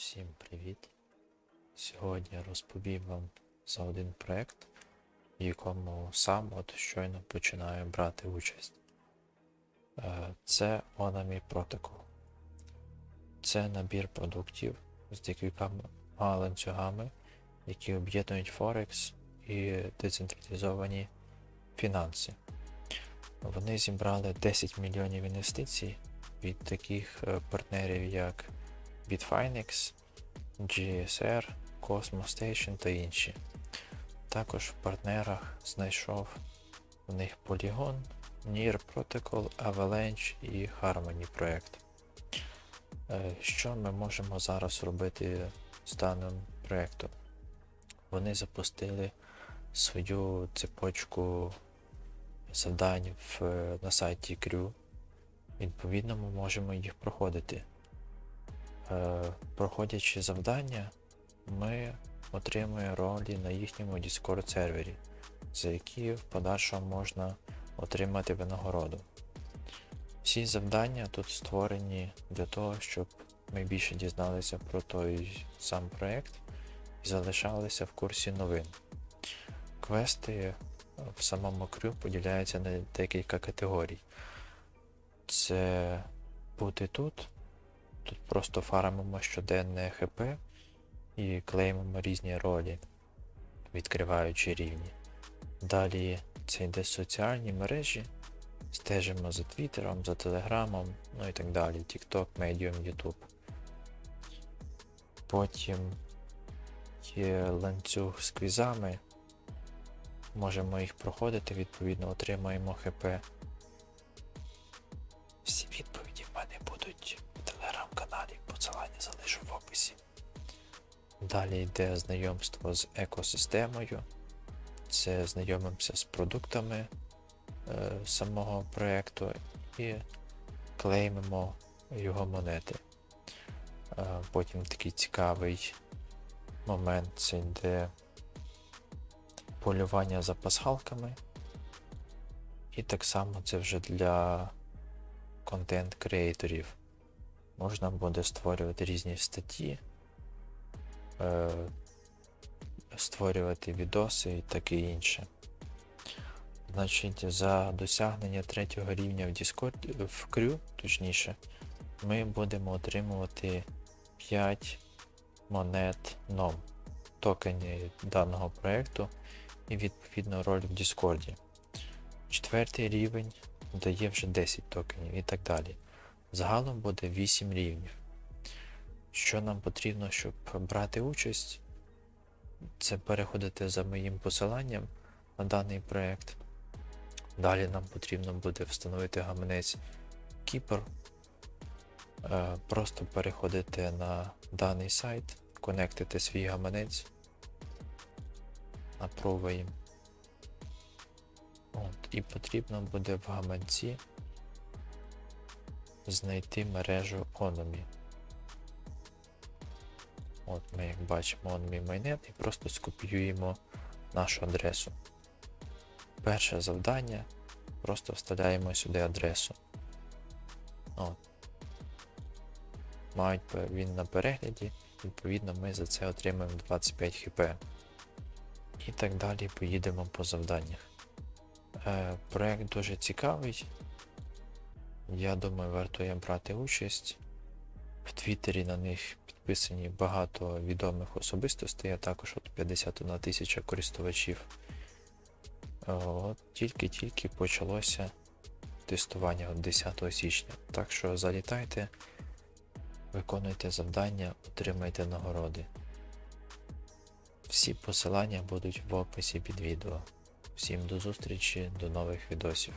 Всім привіт! Сьогодні розповім вам за один проект, в якому сам от щойно починаю брати участь. Е, Це Onami Protocol. Це набір продуктів з декількома ланцюгами, які об'єднують Форекс і децентралізовані фінанси. Вони зібрали 10 мільйонів інвестицій від таких е, партнерів, як Bitfinex, GSR, Cosmo Station та інші. Також в партнерах знайшов в них Polygon, Near Protocol, Avalanche і Harmony проект. Е, Що ми можемо зараз робити з даним проектом? Вони запустили свою цепочку завдань в, на сайті Crew. Відповідно, ми можемо їх проходити. Е, проходячи завдання, ми отримуємо ролі на їхньому Discord сервері, за які в подальшому можна отримати винагороду. Всі завдання тут створені для того, щоб ми більше дізналися про той сам проект і залишалися в курсі новин. Квести в самому крю поділяються на декілька категорій. Це бути тут. Тут просто фармимо щоденне ХП і клеймимо різні ролі, відкриваючи рівні. Далі це йде соціальні мережі, стежимо за Твіттером, за Телеграмом, ну і так далі. TikTok, Medium, YouTube. Потім є ланцюг з квізами. Можемо їх проходити, відповідно, отримаємо ХП. Далі йде знайомство з екосистемою. Це знайомимося з продуктами е, самого проєкту і клеймимо його монети. Е, потім такий цікавий момент це йде полювання за пасхалками. І так само це вже для контент-креаторів. Можна буде створювати різні статті, е, створювати відоси і таке інше. Значить, за досягнення третього рівня в Discord, в Crew, точніше, ми будемо отримувати 5 монет NOM, токені даного проєкту і відповідно роль в Discord. Четвертий рівень дає вже 10 токенів і так далі. Загалом буде 8 рівнів. Що нам потрібно, щоб брати участь, це переходити за моїм посиланням на даний проект. Далі нам потрібно буде встановити гаманець Keeper, Е, просто переходити на даний сайт, конектити свій гаманець, напробуємо. От, і потрібно буде в гаманці знайти мережу Onami. От ми, як бачимо, Onami Mainnet і просто скопіюємо нашу адресу. Перше завдання. Просто вставляємо сюди адресу. От. Мають він на перегляді, відповідно, ми за це отримаємо 25 хп. І так далі поїдемо по завданнях. Е, проект дуже цікавий. Я думаю, вартує брати участь. В Твіттері на них підписані багато відомих особистостей, а також от 51 тисяча користувачів. Тільки-тільки почалося тестування от 10 січня. Так що залітайте, виконуйте завдання, отримайте нагороди. Всі посилання будуть в описі під відео. Всім до зустрічі, до нових відосів.